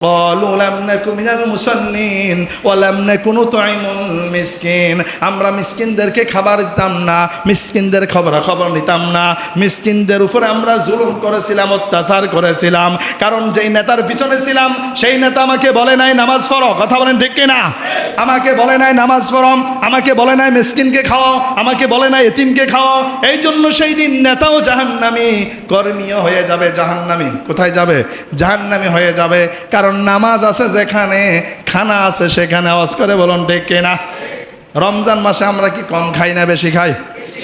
قالوا لم نكن من المصلين ولم نكن نطعم المسكين আমরা মিসকিনদেরকে খাবার দিতাম না মিসকিনদের খবর খবর নিতাম না মিসকিনদের উপরে আমরা জুলুম করেছিলাম অত্যাচার করেছিলাম কারণ যেই নেতার পিছনে ছিলাম সেই নেতা আমাকে বলে নাই নামাজ পড়ো কথা বলেন ঠিক কিনা আমাকে বলে নাই নামাজ পড়ো আমাকে বলে নাই মিসকিনকে খাওয়াও আমাকে বলে নাই এতিমকে খাওয়াও এই জন্য সেই দিন নেতাও জাহান্নামি কর্মীয় হয়ে যাবে জাহান্নামি কোথায় যাবে জাহান্নামি হয়ে যাবে কারণ নামাজ আছে যেখানে, খানা আছে সেখানে। আওয়াজ করে বলুন ডেকে না রমজান মাসে আমরা কি কম খাই না বেশি খাই?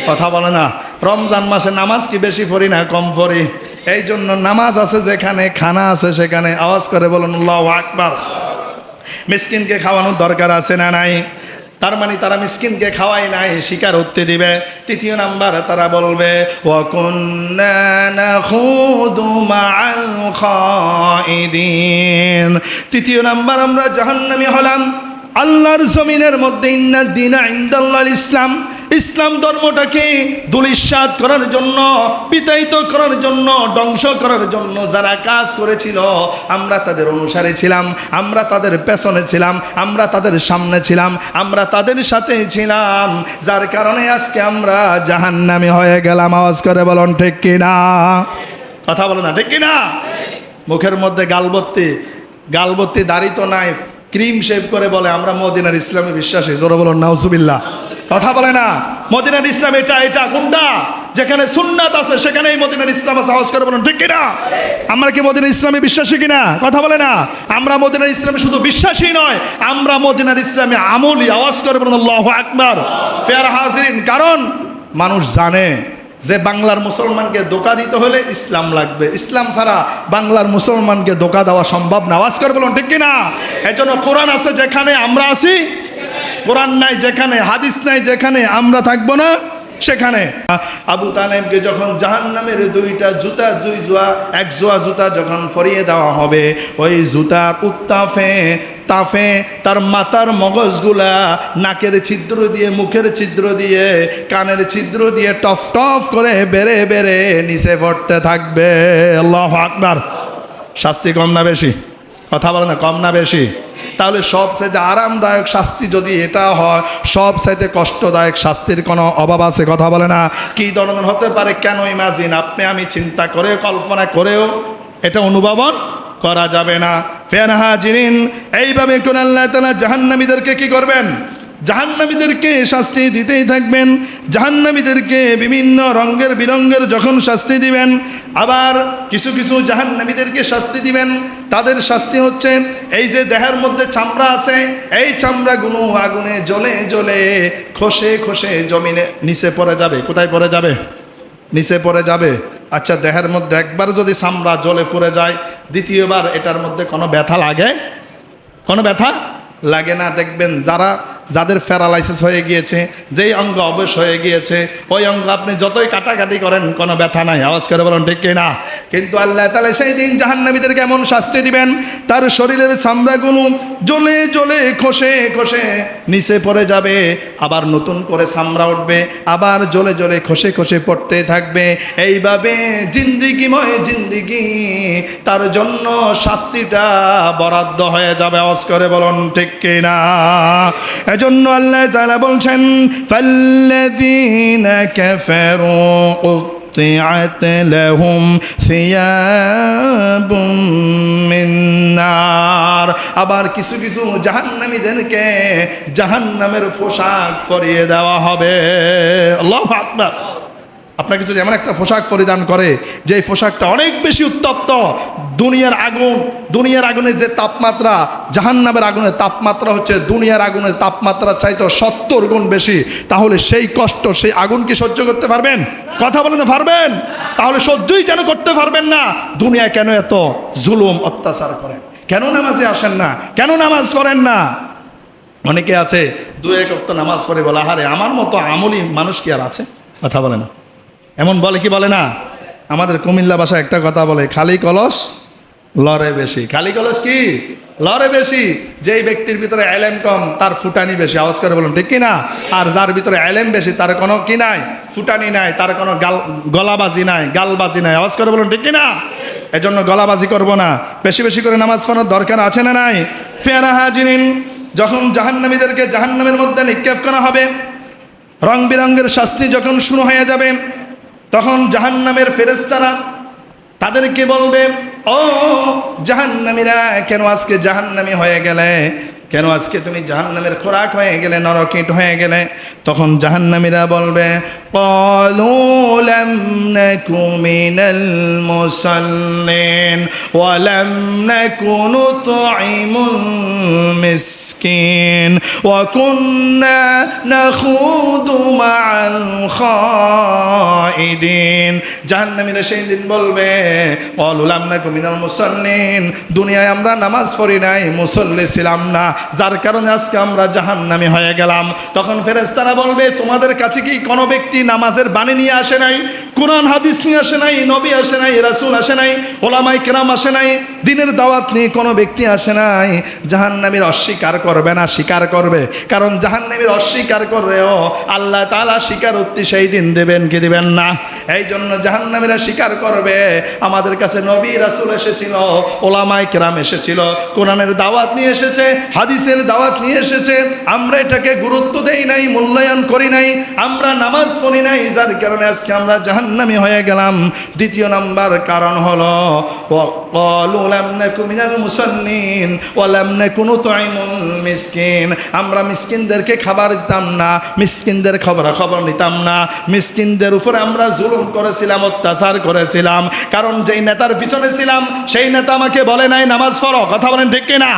কথা বলে না। রমজান মাসে নামাজ কি বেশি পড়ি না কম পড়ি? এই জন্য নামাজ আছে যেখানে, খানা আছে সেখানে। আওয়াজ করে বলুন আকবার। মিসকিনকে খাওয়ানোর দরকার আছে না নাই? তার মানে তারা মিসকিনকে খাওয়াই নাই, শিকার হতে দিবে। তৃতীয় নাম্বার তারা বলবে তৃতীয় নাম্বার, আমরা জাহান্নামী হলাম। আল্লাহর জমিনের মধ্যে ইন্না দিনা ইন্দাল্লাল ইসলাম। ইসলাম ধর্মটাকে দুলিশ্বাদ করার জন্য, বিতাড়িত করার জন্য, ধ্বংস করার জন্য যারা কাজ করেছিল, আমরা তাদের অনুসারে ছিলাম, আমরা তাদের পেছনে ছিলাম, আমরা তাদের সামনে ছিলাম, আমরা তাদের সাথে ছিলাম। যার কারণে আজকে আমরা জাহান্নামী হয়ে গেলাম। আওয়াজ করে বলুন, ঠিক কিনা? কথা বলো না, ঠিক কিনা? মুখের মধ্যে গালবত্তি গালবত্তি দাড়ি তো নাই। ক্রিম শেভ করে বলে, আমরা মদিনার ইসলামে বিশ্বাসী। জোরে বলুন, নাউজুবিল্লাহ। কথা বলে না। মদিনার ইসলাম এটা এটা কোনটা যেখানে সুন্নাত আছে, সেখানেই মদিনার ইসলাম আছে। আওয়াজ করে বলুন, ঠিক কিনা? আমরা কি মদিনার ইসলামে বিশ্বাসী কিনা? কথা বলে না। আমরা মদিনার ইসলামে শুধু বিশ্বাসী নয়, আমরা মদিনার ইসলামে আমলি। আওয়াজ করে বলুন, আল্লাহ আকবার। ফেয়ার হাজিরিন, কারণ মানুষ জানে যে বাংলার মুসলমানকে ধোকা দিতে হলে ইসলাম লাগবে। ইসলাম ছাড়া বাংলার মুসলমানকে ধোকা দেওয়া সম্ভব না। আওয়াজ করে বলুন, ঠিক কিনা? এজন্য কোরআন আছে, যেখানে আমরা আছি কোরআন নাই যেখানে, হাদিস নাই যেখানে, আমরা থাকব না সেখানে। আবু তালেমকে যখন জাহান নামের দুইটা জুতা জুই জোয়া, এক জোয়া জুতা যখন ফরিয়ে দেওয়া হবে, ওই জুতার উত্তাফে, তাফে, তার মাথার মগজগুলা নাকের ছিদ্র দিয়ে, মুখের ছিদ্র দিয়ে, কানের ছিদ্র দিয়ে টফ টফ করে বেড়ে বেড়ে নিচে পড়তে থাকবে। আল্লাহ আকবার। শাস্তি কম না বেশি? কথা বলে না, কম না বেশি? তাহলে সব সাইতে আরামদায়ক শাস্তি যদি এটা হয়, সব সাইতে কষ্টদায়ক শাস্তির কোনো অভাব আছে, কথা বলে না? কী ধরনের হতে পারে কেন ইমাজিন আপনি আমি চিন্তা করে, কল্পনা করেও এটা অনুভবন করা যাবে না। ফেন জিনিন এইভাবে কোন আল্লাহ তালা জাহান্নামীদেরকে কি করবেন? জাহান্নামীদেরকে শাস্তি দিতেই থাকবেন। জাহান্নামীদেরকে বিভিন্ন রঙ্গের বিরঙ্গের যখন শাস্তি দিবেন, আবার কিছু কিছু জাহান্নামীদেরকে শাস্তি দিবেন। তাদের শাস্তি হচ্ছে, এই যে দেহের মধ্যে চামড়া আছে, এই চামড়াগুলো আগুনে জ্বলে জ্বলে খসে খসে জমিনে নিচে পড়ে যাবে। কোথায় পড়ে যাবে? নিচে পড়ে যাবে। আচ্ছা দেহের মধ্যে একবার যদি চামড়া জ্বলে পড়ে যায়, দ্বিতীয়বার এটার মধ্যে কোনো ব্যথা লাগে? কোনো ব্যথা? লাগে না, দেখবেন যারা, যাদের প্যারালাইসিস হয়ে গিয়েছে, যেই অঙ্গ অবশ হয়ে গিয়েছে, ওই অঙ্গ আপনি যতই কাটাকাটি করেন, কোনো ব্যথা নাই। আওয়াজ করে বলুন, ঠিক না কিন্তু আল্লাহ তালা সেই দিন জাহান্নামীদেরকে কেমন শাস্তি দিবেন, তার শরীরের চামড়াগুলো জ্বলে জ্বলে খসে খসে নিচে পড়ে যাবে, আবার নতুন করে চামড়া উঠবে, আবার জ্বলে জ্বলে খসে খসে পড়তে থাকবে। এইভাবে জিন্দিগিময় জিন্দিগি, তার জন্য শাস্তিটা বরাদ্দ হয়ে যাবে। আওয়াজ করে বলুন, ঠিক কিনা এজন্য আল্লাহ তাআলা বলছেন ফাল্লাযীনা কাফারু قطعت لهم ثياب من نار আবার কিছু কিছু জাহান্নামীদেরকে জাহান্নামের পোশাক পরিয়ে দেওয়া হবে আল্লাহু আকবার আপনাকে যদি এমন একটা পোশাক পরিধান করে যে পোশাকটা অনেক বেশি উত্তপ্ত, দুনিয়ার আগুন, দুনিয়ার আগুনের যে তাপমাত্রা, জাহান্নামের আগুনের তাপমাত্রা হচ্ছে দুনিয়ার আগুনের তাপমাত্রা চাইতে সত্তর গুণ বেশি, তাহলে সেই কষ্ট, সেই আগুন কি সহ্য করতে পারবেন? কথা বলতে পারবেন? তাহলে সহ্যই যেন করতে পারবেন না। দুনিয়া কেন এত জুলুম, অত্যাচার করেন? কেন নামাজে আসেন না? কেন নামাজ করেন না? অনেকে আছে দু এক নামাজ পড়ে বলা, আহারে, আমার মতো আমলি মানুষ কি আর আছে? কথা বলে না। এমন বলে কি বলে না? আমাদের কুমিল্লা ভাষা একটা কথা বলে, খালি কলস লড়ে বেশি। খালি কলস কি? লড়ে বেশি। যেই ব্যক্তির ভিতরে এলেম কম, তার ফুটানি বেশি। আওয়াজ করে বলুন, ঠিক কি না? আর যার ভিতরে এলেম বেশি, তার কোনো কি নাই? ফুটানি নাই, তার কোনো গাল গলাবাজি নাই, গালবাজি নাই। আওয়াজ করে বলুন, ঠিক কি না? এজন্য গলাবাজি করব না। বেশি বেশি করে নামাজ পড়ার দরকার আছে না নাই? ফেয়ারা হাজিরিন, যখন জাহান্নামীদেরকে জাহান্নামের মধ্যে নিক্ষেপ করা হবে রং বেরঙ্গের শাস্তি যখন শুরু হয়ে যাবে তখন জাহান্নামের ফেরেস্তারা তাদেরকে বলবে ও জাহান্নামীরা কেন আজকে জাহান্নামী হয়ে গেলে? কেন আজকে তুমি জাহান্নামের খোরাক হয়ে গেলে, নরকিট হয়ে গেলে? তখন জাহান্নামীরা বলবে কলুলম কুমিনাল কুন্না জাহান্নামীরা সেই দিন বলবে অলুলাম না কুমিনাল মুসল্লিন, দুনিয়ায় আমরা নামাজ পড়ি নাই, মুসল্লি ছিলাম না। যার কারণে আজকে আমরা জাহান্নামী হয়ে গেলাম। তখন ফেরেশতারা বলবে, তোমাদের কাছে কি কোনো ব্যক্তি নামাজের বাণী নিয়ে আসে নাই? কোরআন, হাদিস নিয়ে আসে নাই? নবী আসে নাই? রাসূল আসে নাই? ওলামাই কেরাম আসে নাই? দিনের দাওয়াত নিয়ে কোনো ব্যক্তি আসে নাই? জাহান্নামীর অস্বীকার করবে না, স্বীকার করবে। কারণ জাহান্নামীর অস্বীকার করলেও আল্লাহ তাআলা স্বীকারোক্তি সেই দিন দেবেন কি দিবেন না। এই জন্য জাহান্নামীরা স্বীকার করবে, আমাদের কাছে নবী, রাসূল এসেছিল ওলামাই কেরাম এসেছিল, কোরআনের দাওয়াত নিয়ে এসেছে হাদিসের দাওয়াত নিয়ে এসেছে, আমরা এটাকে গুরুত্ব দেই নাই, মূল্যায়ন করি নাই, আমরা নামাজ পড়ি নাই, যার কারণে আজকে আমরা জাহান্নামি হয়ে গেলাম। দ্বিতীয় নাম্বার কারণ হল মিসকিন। আমরা মিসকিনদেরকে খাবার দিতাম না, মিসকিনদের খবর খবর নিতাম না, মিসকিনদের উপরে আমরা জুলুম করেছিলাম, অত্যাচার করেছিলাম। কারণ যেই নেতার পিছনে ছিলাম, সেই নেতা আমাকে বলে নাই, নামাজ পড়ো। কথা বলেন ঠিক কিনা?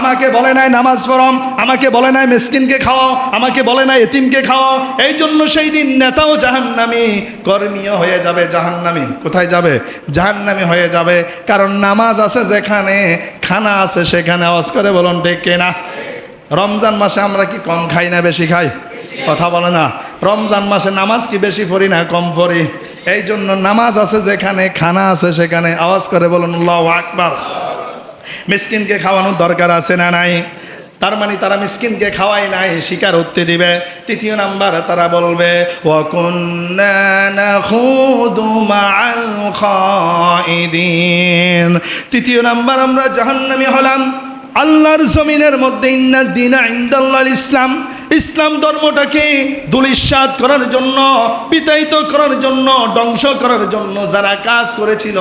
আমাকে বলে নাই, নামাজ পড়ম আমাকে বলে নাই মিসকিনকে খাও আমাকে বলে নাই এতিমকে খাও এই জন্য সেই দিন নেতাও জাহান্নামি কর্মীয় হয়ে যাবে জাহান্নামি। কোথায় যাবে? জাহান্নামি হয়ে যাবে। কারণ নামাজ আছে যেখানে, খানা আছে সেখানে। আওয়াজ করে বলুন, ঠিক কিনা? রমজান মাসে আমরা কি কম খাই না বেশি খাই? কথা বলে না। রমজান মাসে নামাজ কি বেশি পড়ি না কম পড়ি? এই জন্য নামাজ আছে যেখানে, খানা আছে সেখানে। আওয়াজ করে বলুন, আল্লাহু আকবার। মিসকিনকে খাওয়ানোর দরকার আছে না নাই? তার মানে তারা মিসকিনকে খাওয়াই নাই শিকার হতে দিবে। তৃতীয় নাম্বার তারা বলবে তৃতীয় নাম্বার, আমরা জাহান্নামি হলাম। আল্লাহর জমিনের মধ্যে ইন্না দিনা ইন্দাল্লাল ইসলাম। ইসলাম ধর্মটাকে দুলিশ্বাদ করার জন্য, বিতাড়িত করার জন্য, ধ্বংস করার জন্য যারা কাজ করেছিল,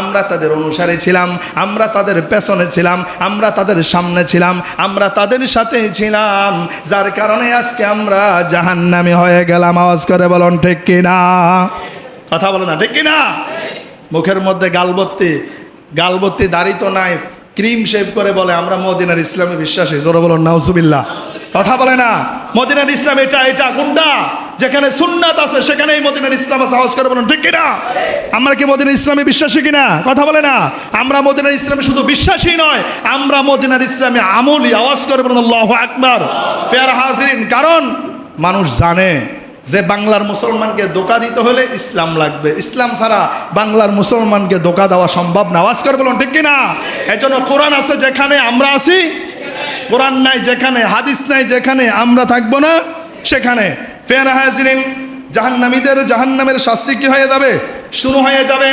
আমরা তাদের অনুসারে ছিলাম, আমরা তাদের পেছনে ছিলাম, আমরা তাদের সামনে ছিলাম, আমরা তাদের সাথে ছিলাম। যার কারণে আজকে আমরা জাহান্নামি হয়ে গেলাম। আওয়াজ করে বলুন, ঠিক কিনা? কথা বলো না, ঠিক কিনা? মুখের মধ্যে গালবত্তি গালবত্তি দাড়ি তো নাই, ক্রিম শেভ করে বলে, আমরা মদিনার ইসলামে বিশ্বাসী। জোরে বলুন নাউসুবিল্লাহ কথা বলে না। মদিনার ইসলাম এটা এটা কোনটা যেখানে সুন্নাত আছে, সেখানেই মদিনার ইসলাম আছে। আওয়াজ করে বলুন, ঠিক কিনা? আমরা কি মদিনার ইসলামে বিশ্বাসী কিনা? কথা বলে না। আমরা মদিনার ইসলামে শুধু বিশ্বাসী নয়, আমরা মদিনার ইসলামে আমলি। আওয়াজ করে বলুন, আল্লাহ আকবার। ফেয়ার হাজিরিন, কারণ মানুষ জানে যে বাংলার মুসলমানকে ধোকা দিতে হলে ইসলাম লাগবে। ইসলাম ছাড়া বাংলার মুসলমানকে ধোকা দেওয়া সম্ভব না। আওয়াজ করে বলুন, ঠিক কিনা? এই জন্য কোরআন আছে, যেখানে আমরা আছি কোরআন নাই যেখানে, হাদিস নাই যেখানে, আমরা থাকব না সেখানে। ফের হাজিরিন জাহান্নামীদের, জাহান্নামের শাস্তি কি হয়ে যাবে? শুরু হয়ে যাবে।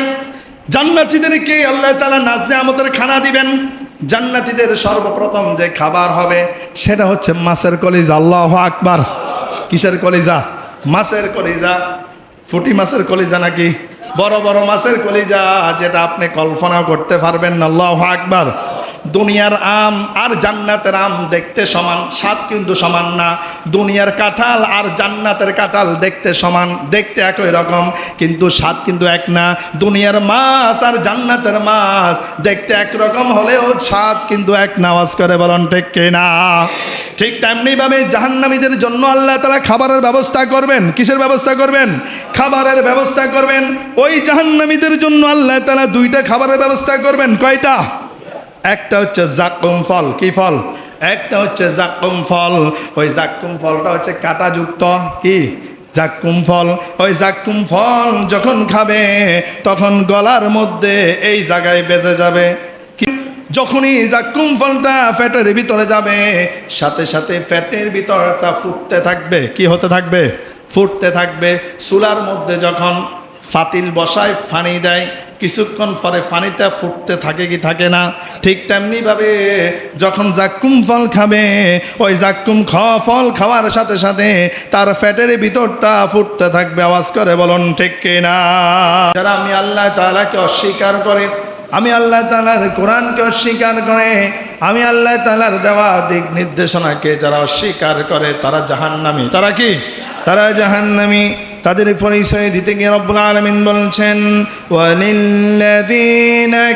জান্নাতীদেরকে আল্লাহ তালা নাজনে আমাদের খানা দিবেন? জান্নাতীদের সর্বপ্রথম যে খাবার হবে সেটা হচ্ছে মাছের কলিজা। আল্লাহ আকবার। কিসের কলিজা? মাছের কলিজা। ফুটি মাছের কলিজা নাকি? বড় বড় মাছের কলিজা যেটা আপনি কল্পনা করতে পারবেন না। আল্লাহ আকবার। দুনিয়ার আম আর জান্নাতের আম দেখতে সমান, স্বাদ কিন্তু সমান না। দুনিয়ার কাঁঠাল আর জান্নাতের কাঁঠাল দেখতে সমান, দেখতে একই রকম, কিন্তু স্বাদ কিন্তু এক না। দুনিয়ার মাছ আর জান্নাতের মাছ দেখতে একরকম হলেও স্বাদ কিন্তু এক নামাজ করে বলন, ঠিক না? ঠিক তেমনিভাবে জাহান্নামীদের জন্য আল্লাহ তারা খাবারের ব্যবস্থা করবেন। কিসের ব্যবস্থা করবেন? খাবারের ব্যবস্থা করবেন। ওই জাহান্নামীদের জন্য আল্লাহ তারা দুইটা খাবারের ব্যবস্থা করবেন। কয়টা? একটা হচ্ছে জাক্কুম ফল, কি ফল? একটা হচ্ছে জাক্কুম ফল। ওই জাক্কুম ফলটা হচ্ছে কাঁটাযুক্ত, কি? জাক্কুম ফল। ওই জাক্কুম ফল যখন খাবে, তখন গলার মধ্যে এই জায়গায় বেজে যাবে। যখনই জাক্কুম ফলটা ফ্যাটের ভিতরে যাবে, সাথে সাথে ফ্যাটের ভিতরটা ফুটতে থাকবে। কি হতে থাকবে? ফুটতে থাকবে। চুলার মধ্যে যখন ফাতিল বসায়, ফানি দেয় কিছুক্ষণ পরে পানিটা ফুটতে থাকে কি থাকে না, ঠিক তেমনিভাবে যখন জাক্কুম ফল খাবে, ওই জাক্কুম খাওয়া ফল খাওয়ার সাথে সাথে তার ফ্যাটের ভিতরটা ফুটতে থাকবে। আওয়াজ করে বলুন, ঠিক কিনা যারা আমি আল্লাহ তাআলাকে অস্বীকার করে, আমি আল্লাহ তালার কোরআনকে অস্বীকার করে, আমি আল্লাহ তালার দেওয়া দিক নির্দেশনাকে যারা অস্বীকার করে, তারা জাহান্নামী। তারা কি? তারা জাহান্নামী। তাদের পরিচয় দিতে গিয়ে রব্বুল আলমিন বলছেন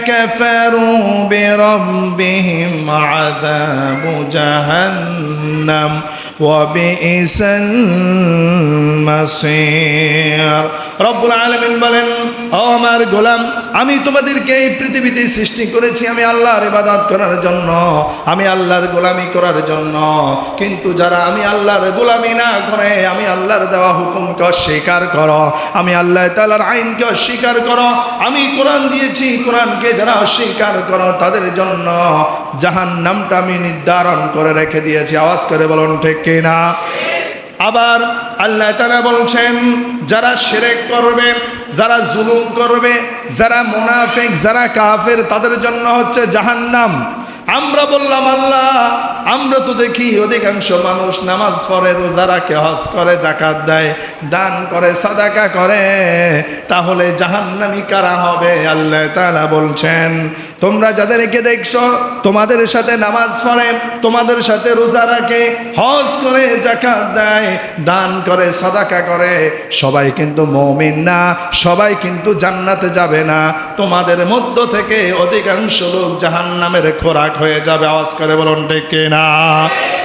কাফারু বিরাব্বিহিম আযাবু জাহান্নাম ওয়া বিইসাল মাসীর। রব্বুল আলামিন বলেন, ও আমার গোলাম, আমি তোমাদেরকে এই পৃথিবীতে সৃষ্টি করেছি, আমি আল্লাহর ইবাদত করার জন্য, আমি আল্লাহর গোলামি করার জন্য। কিন্তু যারা আমি আল্লাহর গোলামি না করে, আমি আল্লাহর দেওয়া হুকুম হুকুমকে অস্বীকার করো। আমি আল্লাহ তালার আইনকে অস্বীকার করো। আমি কোরআন দিয়েছি, কোরআনকে যারা অস্বীকার করো, তাদের জন্য জাহান নামটা আমি নির্ধারণ করে রেখে দিয়েছি। আওয়াজ করে বলুন, ঠিক কিনা? আবার আল্লাহ তালা বলছেন, যারা সেরেক করবে যারা জুলুম করবে, যারা মোনাফেক, যারা কাফের, তাদের জন্য হচ্ছে জাহান্নাম। আমরা বললাম, আল্লাহ, আমরা তো দেখি অধিকাংশ মানুষ নামাজ পড়ে, রোজা রাখে, হজ করে জাকাত দেয়, দান করে, সাদাকা করে। তাহলে জাহান্নামি কারা হবে? আল্লাহ তাআলা বলছেন, তোমরা যাদেরকে দেখছ, তোমাদের সাথে নামাজ পড়ে, তোমাদের সাথে রোজা রাখে, হজ করে জাকাত দেয়, দান করে, সাদাকা করে, সবাই কিন্তু মমিন না সবাই কিন্তু জান্নাতে যাবে না। তোমাদের মধ্য থেকে অধিকাংশ লোক জাহান নামের খোরাক হয়ে যাবে। আওয়াজ করে বলুন ডেকে না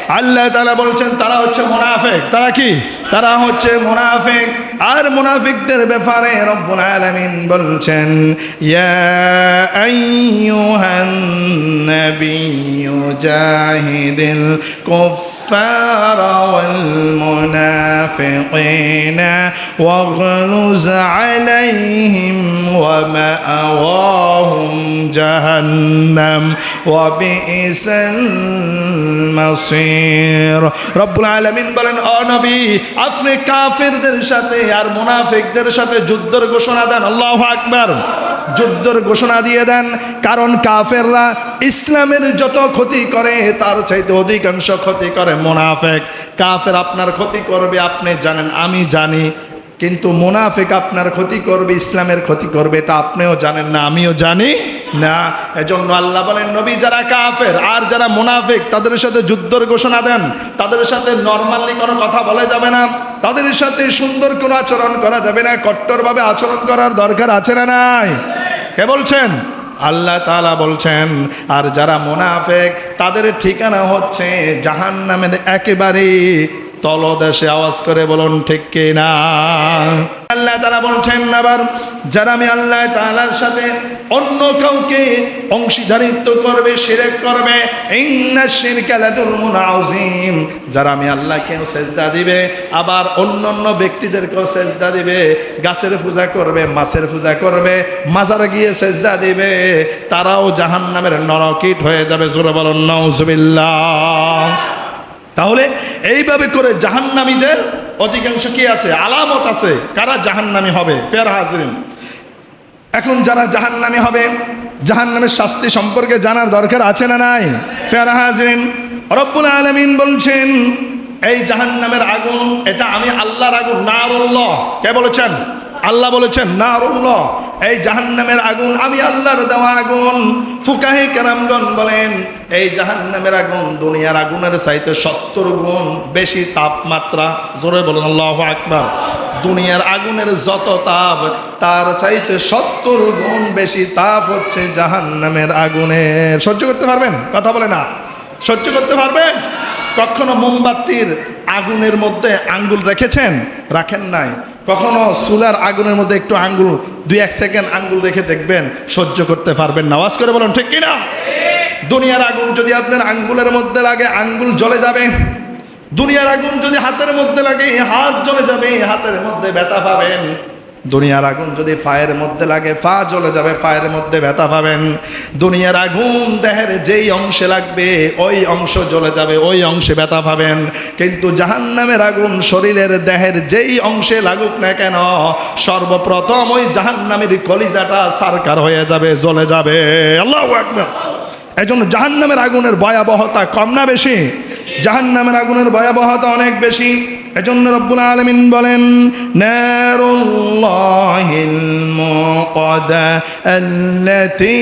আল্লাহ তালা বলছেন, তারা হচ্ছে মোনাফেক। তারা কি? তারা হচ্ছে মুনাফিক। আর মুনাফিকদের ব্যাপারে রব্বুল আলামিন বলছেন, ইয়া আইয়ুহান নাবিয়্যু জাহিদিল কুফার ওয়াল মুনাফিকিনা ওয়াগলুজ আলাইহিম ওয়া মাআওয়াহুম জাহান্নাম। ওয়া বিইসাল মাসির। রব্বুল আলামিন বলেন, ও আপনি কাফেরদের সাথে আর মুনাফিকদের সাথে যুদ্ধের ঘোষণা দেন। আল্লাহু আকবার। যুদ্ধের ঘোষণা দিয়ে দেন, কারণ কাফেররা ইসলামের যত ক্ষতি করে, তার চাইতে অধিকাংশ ক্ষতি করে মুনাফেক। কাফের আপনার ক্ষতি করবে, আপনি জানেন, আমি জানি। কিন্তু মোনাফেক আপনার ক্ষতি করবে, ইসলামের ক্ষতি করবে, এটা আপনিও জানেন না, আমিও জানি না। এজন্য আল্লাহ বলেন, নবী যারা কাফের, আর যারা মুনাফিক, তাদের সাথে যুদ্ধের ঘোষণা দেন। তাদের সাথে নর্মালি কোনো কথা বলা যাবে না। তাদের সাথে সুন্দর কোনো আচরণ করা যাবে না। কট্টরভাবে আচরণ করার দরকার আছে না নাই? কে বলছেন? আল্লাহ তাআলা বলছেন, আর যারা মোনাফেক, তাদের ঠিকানা হচ্ছে জাহান নামের একেবারে তলদেশে আওয়াজ করে বলুন, ঠিক কি না? আল্লাহ তাআলা বলছেন আবার, যারা আমি আল্লাহ তাআলার সাথে অন্য কাউকে অংশীদারিত্ব করবে, শিরক করবে যারা আমি আল্লাহকেও সেজদা দিবে, আবার অন্য অন্য ব্যক্তিদেরকেও সেজদা দিবে, গাছের পূজা করবে, মাছের পূজা করবে, মাজারে গিয়ে সেজদা দিবে, তারাও জাহান্নামের নরকিট হয়ে যাবে, জোরে বলুন, নাউজুবিল্লাহ। তাহলে এইভাবে করে জাহান্নামীদের অধিকাংশ কি আছে? আলামত আছে। কারা জাহান্নামী হবে? ফের হাজরিন। এখন যারা জাহান্নামী হবে, জাহান্নামের শাস্তি সম্পর্কে জানার দরকার আছে না নাই? ফের হাজরিন। রব্বুল আলমিন বলছেন, এই জাহান্নামের আগুন, এটা আমি আল্লাহর আগুন না বলল কে বলেছেন? আল্লাহ বলেছেন না রুল্লাহ এই জাহান্নামের আগুন, আমি আল্লাহর দেওয়া আগুন। ফুকাহে কেরামগণ বলেন, এই জাহান্নামের আগুন দুনিয়ার আগুনের চাইতে সত্তর গুণ বেশি তাপমাত্রা। জোরে বলেন, আল্লাহ আকবার। দুনিয়ার আগুনের যত তাপ, তার চাইতে সত্তর গুণ বেশি তাপ হচ্ছে জাহান্নামের আগুনের সহ্য করতে পারবেন? কথা বলে না। সহ্য করতে পারবেন? কখনো মোমবাতির আগুনের মধ্যে আঙ্গুল রেখেছেন? রাখেন নাই। কখনো চুলার আগুনের মধ্যে একটু আঙ্গুল, দুই এক সেকেন্ড আঙ্গুল রেখে দেখবেন, সহ্য করতে পারবেন নামাজ করে বলুন, ঠিক কিনা? দুনিয়ার আগুন যদি আপনার আঙ্গুলের মধ্যে লাগে, আঙ্গুল জ্বলে যাবে। দুনিয়ার আগুন যদি হাতের মধ্যে লাগে, হাত জ্বলে যাবে, হাতের মধ্যে ব্যথা পাবেন। দুনিয়ার আগুন যদি ফায়ের মধ্যে লাগে, ফা জ্বলে যাবে, ফায়ের মধ্যে ব্যথা পাবেন। দুনিয়ার আগুন দেহের যেই অংশে লাগবে, ওই অংশ জ্বলে যাবে, ওই অংশে ব্যথা পাবেন। কিন্তু জাহান্নামের আগুন শরীরের দেহের যেই অংশে লাগুক না কেন, সর্বপ্রথম ওই জাহান্নামের কলিজাটা সারকার হয়ে যাবে, জ্বলে যাবে। আল্লাহ আকবার। এই জন্য জাহান্নামের আগুনের ভয়াবহতা কম না বেশি। জাহান্নামের আগুনের ভয়াবহতা অনেক বেশি। এজন্য রব্বুল আলমিন বলেন আল্লাতী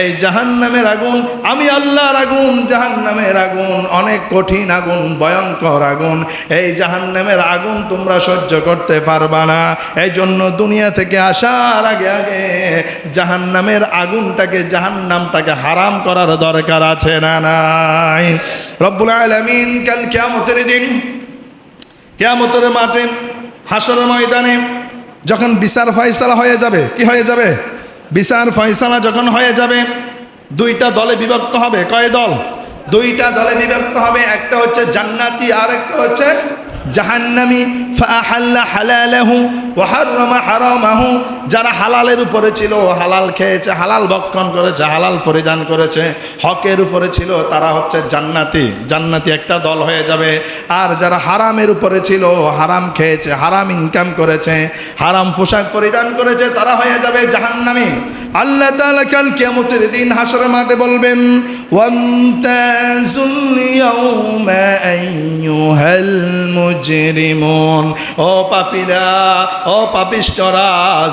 এই জাহান্নামের আগুন, আমি আল্লাহর আগুন, জাহান্নামের আগুন, অনেক কঠিন আগুন, ভয়ঙ্কর আগুন। এই জাহান্নামের আগুন তোমরা সহ্য করতে পারবা না। এই জন্য দুনিয়া থেকে আসার আগে আগে জাহান্নামের আগুনটাকে, জাহান্নামটাকে হারাম করার দরকার আছে না নাই? রব্বুল আলামিন কাল কিয়ামতের দিন, কিয়ামতের মাঠে হাসরের ময়দানে যখন বিচার ফয়সালা হয়ে যাবে, কি হয়ে যাবে? বিচার ফয়সালা যখন হয়ে যাবে, দুইটা দলে বিভক্ত হবে। কয় দল? দুইটা দলে বিভক্ত হবে। একটা হচ্ছে জান্নাতি আর একটা হচ্ছে জাহান্নামি ফাহাল্লা হালালাহু ওয়া হাররামা হারামাহু। যারা হালালের উপরে ছিল হালাল খেয়েছে, হালাল ভক্ষণ করেছে, হালাল পরিধান করেছে, হকের উপরে ছিল, তারা হচ্ছে জান্নাতি। জান্নাতি একটা দল হয়ে যাবে। আর যারা হারামের উপরে ছিল হারাম খেয়েছে, হারাম ইনকাম করেছে, হারাম পোশাক পরিধান করেছে, তারা হয়ে যাবে জাহান্নামি। আল্লাহ তাআলা কাল কিয়ামতের দিন হাসরের মাঠে বলবেন ওয়ামতাজুল ইয়াউমা আইয়ুহাল মুজরিমুন ও পাপীরা, ও পাপিষ্টরা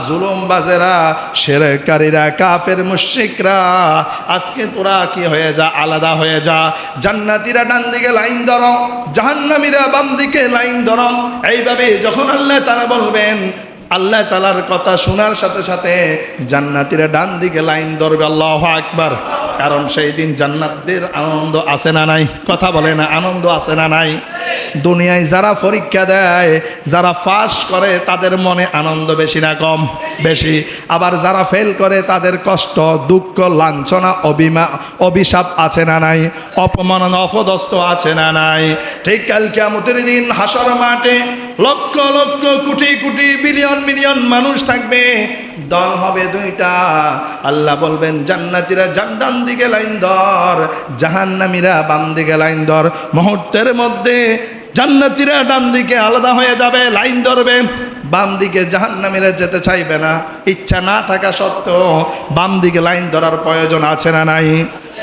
জুলুম বাজেরা শেরকারীরা কাফের মুশরিকরা, আজকে তোরা কি হয়ে যা, আলাদা হয়ে যা। জান্নাতীরা ডান দিকে লাইন ধরো, জাহান্নামীরা বাম দিকে লাইন ধরো। এইভাবে যখন আল্লাহ তারা বলবেন, আল্লাহ তালার কথা শোনার সাথে সাথে জান্নাতিরা ডান দিকে লাইন ধরবে, আল্লাহ আকবার। কারণ সেই দিন জান্নাতদের আনন্দ আছে না নাই? কথা বলে না, আনন্দ আছে না নাই? দুনিয়ায় যারা পরীক্ষা দেয়, যারা ফাঁস করে, তাদের মনে আনন্দ বেশি না কম? বেশি। আবার যারা ফেল করে, তাদের কষ্ট, দুঃখ, লাঞ্ছনা, অভিমা, অভিশাপ আছে না নাই? অপমান, অপদস্থ আছে না নাই? ঠিক কাল কেমতের দিন হাসর মাঠে লক্ষ লক্ষ, কোটি কোটি বিলিয়ন মিলিয়ন মানুষ থাকবে। দল হবে দুইটা। আল্লাহ বলবেন, জান্নাতিরা জান্নান দিকে লাইন ধর, জাহান্নামীরা বাম দিকে লাইন ধর। মুহূর্তের মধ্যে জান্নাতিরা ডান দিকে আলাদা হয়ে যাবে, লাইন ধরবে। বাম দিকে জাহান্নামীরা যেতে চাইবে না। ইচ্ছা না থাকা সত্ত্বেও বাম দিকে লাইন ধরার প্রয়োজন আছে না নাই?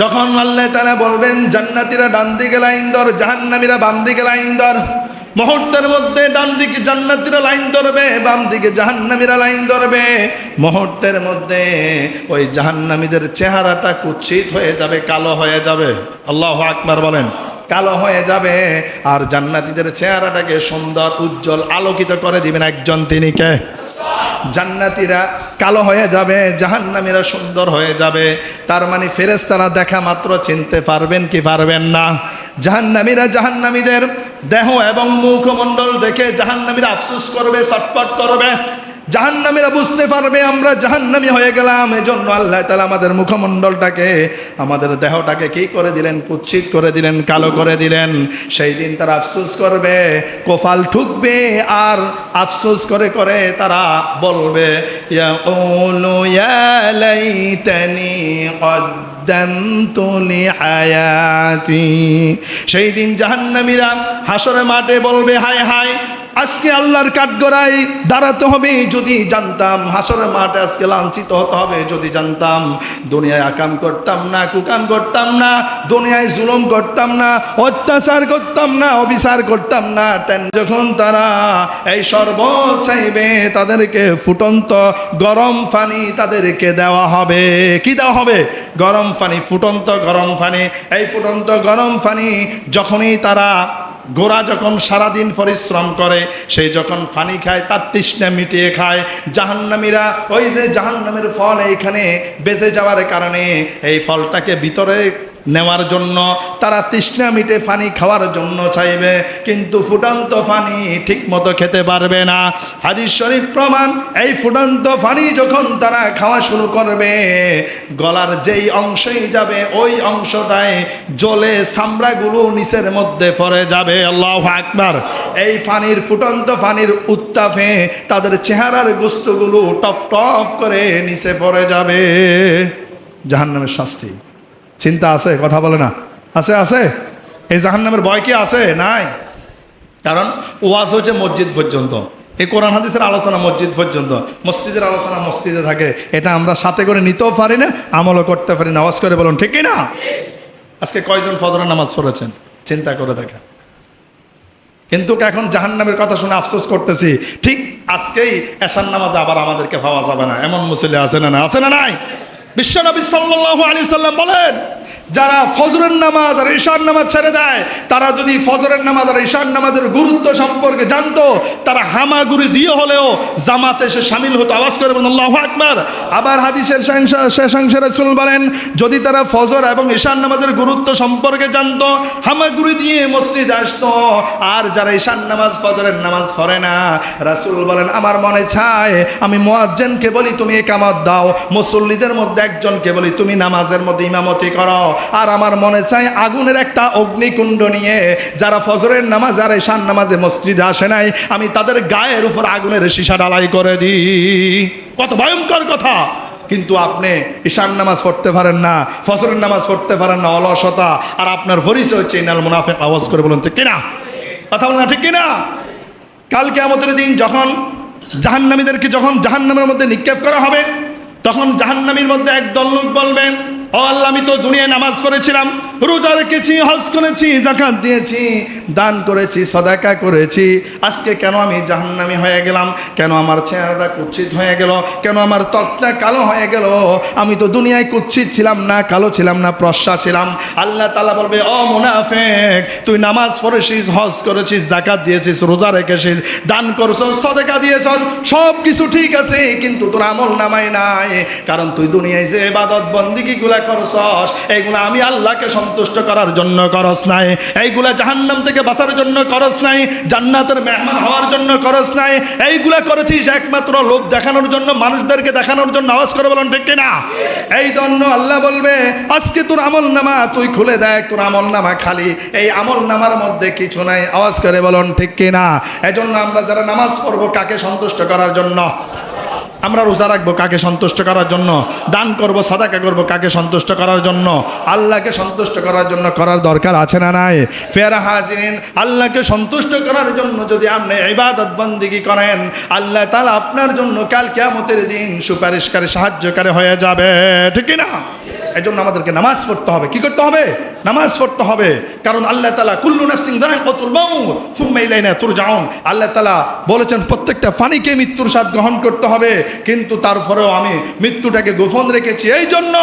যখন আল্লাহ তারা বলবেন, জান্নাতিরা ডান দিকে লাইন ধর, জাহান্নামীরা বাম দিকে লাইন ধর। মুহূর্তের মধ্যে ডান দিকে জান্নাতিরা লাইন ধরবে বাম দিকে জাহান্নামীরা লাইন ধরবে। মুহূর্তের মধ্যে ওই জাহান্নামীদের চেহারাটা কুৎসিত হয়ে যাবে, কালো হয়ে যাবে। আল্লাহ আকবার বলেন, কালো হয়ে যাবে। আর জান্নাতীদের চেহারাটাকে সুন্দর, উজ্জ্বল, আলোকিত করে দিবেন একজন তিনি কে? জান্নাতীরা কালো হয়ে যাবে, জাহান্নামীরা সুন্দর হয়ে যাবে। তার মানে ফেরেস্তারা দেখা মাত্র চিনতে পারবেন কি পারবেন না। জাহান্নামীরা জাহান্নামীদের দেহ এবং মুখমণ্ডল দেখে জাহান্নামীরা আফসুস করবে ছটপট করবে। জাহান্নামীরা বুঝতে পারবে আমরা জাহান্নামী হয়ে গেলাম। এজন্য আল্লাহ তালা আমাদের মুখমণ্ডলটাকে, আমাদের দেহটাকে কি করে দিলেন? কুচ্ছিত করে দিলেন, কালো করে দিলেন। সেই দিন তারা আফসোস করবে, কোফাল ঠুকবে আর আফসোস করে করে তারা বলবে সেই দিন জাহান্নামীরা হাসরে মাঠে বলবে, হায় হায় আজকে আল্লাহর কাঠগড়ায় দাঁড়াতে হবে, যদি জানতাম, হাসরের মাঠে আজকে লাঞ্ছিত হতে হবে, যদি জানতাম, দুনিয়ায় আকাম করতাম না, কুকাম করতাম না, দুনিয়ায় জুলুম করতাম না, অত্যাচার করতাম না, অবিচার করতাম না যখন তারা এই সর্ব চাইবে, তাদেরকে ফুটন্ত গরম পানি তাদেরকে দেওয়া হবে। কি দেওয়া হবে? গরম পানি, ফুটন্ত গরম পানি। এই ফুটন্ত গরম পানি যখনই তারা গোড়া যখন সারাদিন পরিশ্রম করে সেই যখন ফানি খায়, তার তৃষ্ণা মিটিয়ে খায়। জাহান্নামীরা ওই যে জাহান্নামের ফল এইখানে বেঁচে যাওয়ার কারণে এই ফলটাকে ভিতরে নেওয়ার জন্য। তারা তৃষ্ণা মিটে পানি খাওয়ার জন্য চাইবে, কিন্তু ফুটন্ত পানি ঠিক মতো খেতে পারবে না। হাদিস শরীফ প্রমাণ, এই ফুটন্ত পানি যখন তারা খাওয়া শুরু করবে, গলার যেই অংশই যাবে, ওই অংশটায় জলে চামড়াগুলো নিচের মধ্যে পড়ে যাবে। আল্লাহ আকবার। এই পানির ফুটন্ত পানির উত্তাপে তাদের চেহারার গোস্তগুলো টপ টপ করে নিচে পড়ে যাবে। জাহান্নামের শাস্তি। চিন্তা আছে, কথা বলে না। আছে আছে? এই জাহান্নামের ভয় কি আছে? নাই। কারণ ওয়াজ হচ্ছে মসজিদ পর্যন্ত। এই কোরআন হাদিসের আলোচনা মসজিদ পর্যন্ত। মসজিদের আলোচনা মসজিদে থাকে। এটা আমরা সাথে করে নিতেও পারি না, আমলও করতে পারি না। আওয়াজ করে বলুন, ঠিক না আজকে কয়জন ফজরের নামাজ পড়েছেন? চিন্তা করে দেখেন। কিন্তু এখন জাহান্নামের কথা শুনে আফসোস করতেছি, ঠিক আজকেই এশার নামাজে আবার আমাদেরকে পাওয়া যাবে না। এমন মুসলে আছে না না আছে না নাই? বিশ্বনবী সাল্লাল্লাহু আলাইহি সাল্লাম বলেন, যারা ফজরের নামাজ আর ঈশার নামাজ ছেড়ে দেয়, তারা যদি ফজরের নামাজ আর ঈশার নামাজের গুরুত্ব সম্পর্কে জানতো, তারা হামাগুড়ি দিয়ে হলেও জামাতে এসে সামিল হতো। আওয়াজ করে বলেন, আল্লাহু আকবার। আবার হাদিসের শেষ- শেষ রাসূল বলেন, যদি তারা ফজর এবং ঈশার নামাজের গুরুত্ব সম্পর্কে জানতো, হামাগুড়ি দিয়ে মসজিদে আসতো। আর যারা ঈশার নামাজ, ফজরের নামাজ পড়ে না, রাসূল বলেন, আমার মনে চায়, আমি মুয়াজ্জিনকে বলি, তুমি একামত দাও। মুসল্লিদের মধ্যে একজনকে বলি, তুমি নামাজের মধ্যে ইমামতি করো। আর আমার মনে চাই আগুনের একটা অগ্নিকুণ্ড নিয়ে যারা ফজরের নামাজ আর ঈশান নামাজে মসজিদে আসে নাই, আমি তাদের গায়ের উপর আগুনের সীসা ডালাই করে দিই। কত ভয়ঙ্কর কথা। কিন্তু আপনি ঈশান নামাজ পড়তে পারেন না, ফজরের নামাজ পড়তে পারেন না, অলসতা। আর আপনার পরিচয় হচ্ছে ইনাল মুনাফেক, আওয়াজ করে বলুন, ঠিক কিনা? কথা বলুন, ঠিক কিনা? কালকে আমাদের দিন যখন জাহান্নামীদেরকে, যখন জাহান্নামের মধ্যে নিক্ষেপ করা হবে তখন জাহান্নামীর মধ্যে একদল লোক বলবেন তো দুনিয়ায় নামাজ পড়েছিলাম, রোজা রেখেছি, হজ করেছি জাকাত দিয়েছি, দান করেছি, সদাকা করেছি। আজকে কেন আমি জাহান্নামী হয়ে গেলাম? কেন আমার চেহারাটা কুচ্ছিত হয়ে গেল? কেন আমার ত্বকটা কালো হয়ে গেল? আমি তো দুনিয়ায় কুচ্ছিত ছিলাম না, কালো ছিলাম না প্রশা ছিলাম। আল্লাহ তালা বলবে, ও মুনাফেক, তুই নামাজ পড়েছিস, হজ করেছিস জাকাত দিয়েছিস, রোজা রেখেছিস, দান করছিস, সদেকা দিয়েছ সব কিছু ঠিক আছে, কিন্তু তোর আমল নামাই নাই। কারণ তুই দুনিয়ায় যে বাদত বন্দিগি গুলা করছস এইগুলা আমি আল্লাহকে সন্তুষ্ট করার জন্য করস নাই। এইগুলা জাহান্নাম থেকে বাঁচার জন্য করস নাই, জান্নাতের মেহমান হওয়ার জন্য করস নাই। এইগুলা করেছিস একমাত্র লোক দেখানোর জন্য, মানুষদেরকে দেখানোর জন্য। আওয়াজ করে বলেন, ঠিক কিনা? এই জন্য আল্লাহ বলবে, আজকে তোর আমল নামা তুই খুলে দেখ, তোর আমল নামা খালি। এই আমল নামার মধ্যে কিছু নাই। আওয়াজ করে বলুন, ঠিক কিনা? এজন্য আমরা যারা নামাজ পড়ব, কাকে সন্তুষ্ট করার জন্য? আমরা রোজা রাখব কাকে সন্তুষ্ট করার জন্য? দান করব, সাদাকা করব কাকে সন্তুষ্ট করার জন্য? আল্লাহকে সন্তুষ্ট করার জন্য করার দরকার আছে না নাই? ফের হাজিন আল্লাহকে সন্তুষ্ট করার জন্য যদি আপনি ইবাদত বন্দিগি করেন, আল্লাহ তাহলে আপনার জন্য কাল কেমতের দিন সুপারিশকারী, সাহায্যকারী হয়ে যাবে। ঠিক না এই জন্য আমাদেরকে নামাজ পড়তে হবে। কি করতে হবে? নামাজ পড়তে হবে। কারণ আল্লাহ তালা কুল্লু নাফসিং দায়িত্বতুল মাউত, সুম্মা আল্লাহ তালা বলেছেন, প্রত্যেকটা ফানিকে মৃত্যুর স্বাদ গ্রহণ করতে হবে। কিন্তু তারপরেও আমি মৃত্যুটাকে গোপন রেখেছি। এই জন্য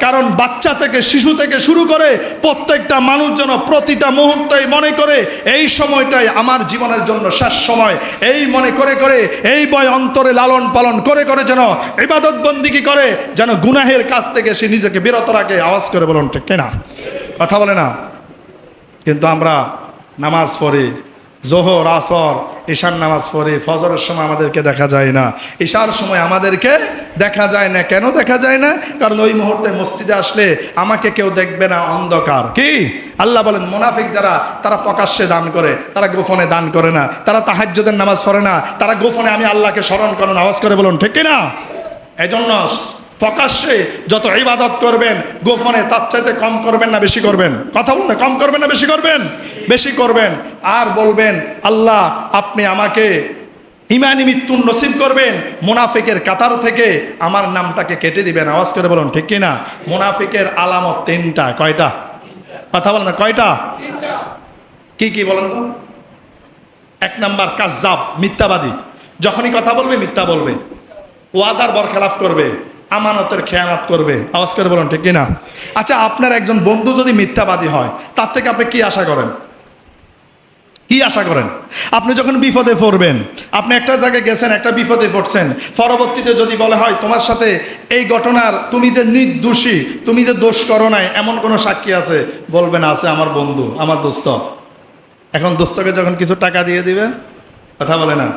কারণ বাচ্চা থেকে শিশু থেকে শুরু করে প্রত্যেকটা মানুষ যেন প্রতিটা মুহূর্তেই মনে করে, এই সময়টাই আমার জীবনের জন্য শেষ সময়। এই মনে করে করে, এই বয় অন্তরে লালন পালন করে করে যেন ইবাদত বন্দিকি করে, যেন গুনাহের কাছ থেকে সে নিজেকে বিরত রাখে আওয়াজ করে বলুন ঠিক না কথা বলে না কিন্তু আমরা নামাজ পড়ি জোহর আসর ঈশার নামাজ পড়ি ফজরের সময় আমাদেরকে দেখা যায় না ঈশার সময় আমাদেরকে দেখা যায় না কেন দেখা যায় না কারণ ওই মুহূর্তে মসজিদে আসলে আমাকে কেউ দেখবে না অন্ধকার কি আল্লাহ বলেন মুনাফিক যারা তারা প্রকাশ্যে দান করে তারা গোপনে দান করে না তারা তাহাজ্যদের নামাজ পড়ে না তারা গোপনে আমি আল্লাহকে স্মরণ করেন আওয়াজ করে বলুন ঠিক না এজন্য প্রকাশ্যে যত ইবাদত করবেন, গোপনে তার চাইতে কম করবেন না বেশি করবেন? কথা বলতে কম করবেন না বেশি করবেন? বেশি করবেন। আর বলবেন, আল্লাহ, আপনি আমাকে ইমানি মৃত্যু নসিব করবেন। মুনাফিকের কাতার থেকে আমার নামটাকে কেটে দিবেন। আওয়াজ করে বলুন, ঠিক কিনা? মুনাফিকের আলামত তিনটা, কয়টা? কথা বলেন কয়টা? কি কি বলেন তো? এক নাম্বার কাজাব মিথ্যাবাদী। যখনই কথা বলবে, মিথ্যা বলবে। ওয়াদার বরখেলাফ করবে। আমানতের খেয়ানাত করবে। আওয়াজ করে বলুন, ঠিক কিনা? আচ্ছা আপনার একজন বন্ধু যদি মিথ্যাবাদী হয়, তার থেকে আপনি কি আশা করেন? কি আশা করেন? আপনি যখন বিপদে পড়বেন, আপনি একটা জায়গায় গেছেন, একটা বিপদে পড়ছেন, পরবর্তীতে যদি বলে হয়, তোমার সাথে এই ঘটনার, তুমি যে নির্দোষী, তুমি যে দোষ করো নাই, এমন কোনো সাক্ষী আছে? বলবেন, আছে আমার বন্ধু, আমার দোস্ত। এখন দোস্তকে যখন কিছু টাকা দিয়ে দিবে, কথা বলে না।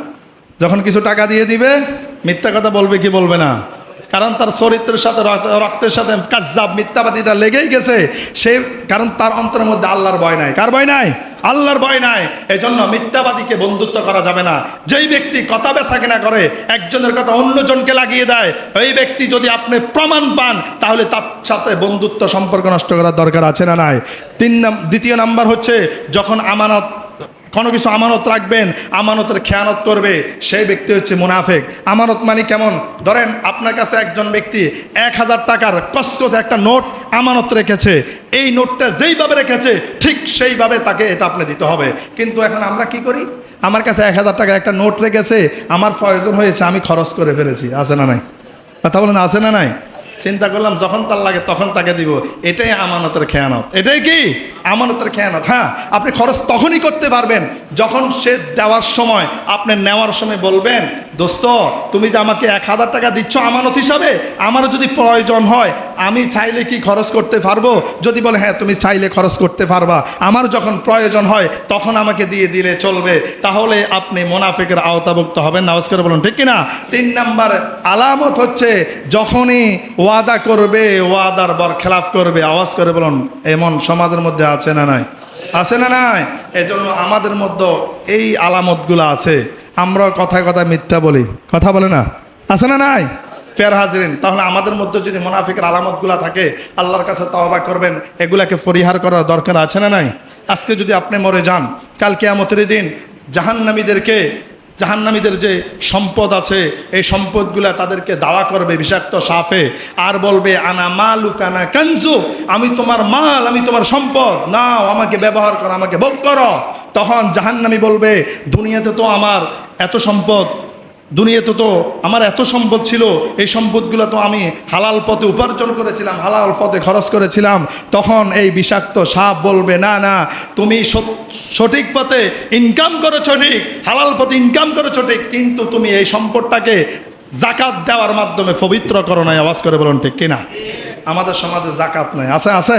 যখন কিছু টাকা দিয়ে দিবে, মিথ্যা কথা বলবে কি বলবে না? কারণ তার চরিত্রের সাথে রক্ত- রক্তের সাথে কাজাব মিথ্যাবাদীটা লেগেই গেছে, সে, কারণ তার অন্তরের মধ্যে আল্লাহর ভয় নাই। কার ভয় নাই? আল্লাহর ভয় নাই। এই জন্য মিথ্যাবাদীকে বন্ধুত্ব করা যাবে না। যেই ব্যক্তি কথা বেচা কিনা করে, একজনের কথা অন্যজনকে লাগিয়ে দেয়, ওই ব্যক্তি যদি আপনি প্রমাণ পান, তাহলে তার সাথে বন্ধুত্ব সম্পর্ক নষ্ট করার দরকার আছে না নাই? তিন দ্বিতীয় নাম্বার হচ্ছে, যখন আমানত কোনো কিছু আমানত রাখবেন, আমানতের খেয়ানত করবে, সেই ব্যক্তি হচ্ছে মুনাফেক। আমানত মানে কেমন? ধরেন আপনার কাছে একজন ব্যক্তি এক হাজার টাকার কসকস একটা নোট আমানত রেখেছে, এই নোটটা যেইভাবে রেখেছে, ঠিক সেইভাবে তাকে এটা আপনি দিতে হবে। কিন্তু এখন আমরা কি করি? আমার কাছে এক হাজার টাকার একটা নোট রেখেছে, আমার প্রয়োজন হয়েছে, আমি খরচ করে ফেলেছি। আছে না নাই? কথা বলেন, আছে না নাই? চিন্তা করলাম যখন তার লাগে তখন তাকে দিব। এটাই আমানতের খেয়ানত। এটাই কি? আমানতের খেয়ানত হ্যাঁ? আপনি খরচ তখনই করতে পারবেন যখন সে দেওয়ার সময়, আপনি নেওয়ার সময় বলবেন, দোস্ত, তুমি যে আমাকে এক হাজার টাকা দিচ্ছ আমানত হিসাবে আমারও যদি প্রয়োজন হয়, আমি চাইলে কি খরচ করতে পারব? যদি বলে হ্যাঁ তুমি চাইলে খরচ করতে পারবা, আমার যখন প্রয়োজন হয়, তখন আমাকে দিয়ে দিলে চলবে। তাহলে আপনি মোনাফিকের আওতাভুক্ত হবেন। নামাজ করে বলুন, ঠিক কিনা? তিন নাম্বার আলামত হচ্ছে, যখনই ওয়াদা করবে, ওয়াদার বর খেলাফ করবে, আওয়াজ করে বলুন, এমন সমাজের মধ্যে আছে না নাই? আছে না নাই? এজন্য আমাদের মধ্যে এই আলামতগুলো আছে। আমরা কথায় কথা মিথ্যা বলি। কথা বলে না? আছে না নাই? ফের হাজরিন, তাহলে আমাদের মধ্যে যদি মোনাফিকের আলামতগুলো থাকে, আল্লাহর কাছে তওবা করবেন, এগুলাকে পরিহার করার দরকার আছে না নাই? আজকে যদি আপনি মরে যান, কাল কেয়ামতের দিন জাহান্নামীদেরকে জাহান্নামীদের যে সম্পদ আছে, এই সম্পদগুলা তাদেরকে দাওয়া করবে বিষাক্ত সাফে আর বলবে, আনা মাল আনা কানজু, আমি তোমার মাল, আমি তোমার সম্পদ, নাও, আমাকে ব্যবহার করো, আমাকে ভোগ করো। তখন জাহান্নামি বলবে, দুনিয়াতে তো আমার এত সম্পদ দুনিয়াতে তো আমার এত সম্পদ ছিল, এই সম্পদগুলো তো আমি হালাল পথে উপার্জন করেছিলাম, হালাল পথে খরচ করেছিলাম। তখন এই বিষাক্ত সাপ বলবে, না না, তুমি সঠিক পথে ইনকাম করেছ ঠিক হালাল পথে ইনকাম করেছ ঠিক কিন্তু তুমি এই সম্পদটাকে জাকাত দেওয়ার মাধ্যমে পবিত্র করো নাই। আওয়াজ করে বলুন, ঠিক কিনা? আমাদের সমাজে জাকাত নাই। আছে আছে?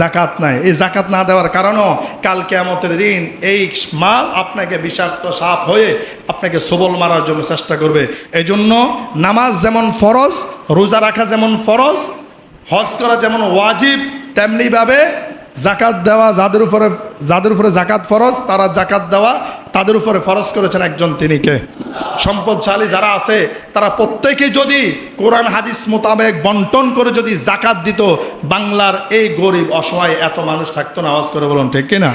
জাকাত নাই। এই জাকাত না দেওয়ার কারণও কাল কেয়ামতের দিন এই মাল আপনাকে বিষাক্ত সাপ হয়ে আপনাকে সবল মারার জন্য চেষ্টা করবে। এই জন্য নামাজ যেমন ফরজ, রোজা রাখা যেমন ফরজ, হজ করা যেমন ওয়াজিব, তেমনিভাবে জাকাত দেওয়া যাদের উপরে যাদের উপরে জাকাত ফরজ, তারা জাকাত দেওয়া তাদের উপরে ফরজ করেছেন একজন তিনিকে সম্পদশালী যারা আছে, তারা প্রত্যেকে যদি কোরআন, হাদিস মোতাবেক বন্টন করে যদি জাকাত দিত, বাংলার এই গরিব, অসহায় এত মানুষ থাকতো না, আওয়াজ করে বলুন, ঠিক কিনা?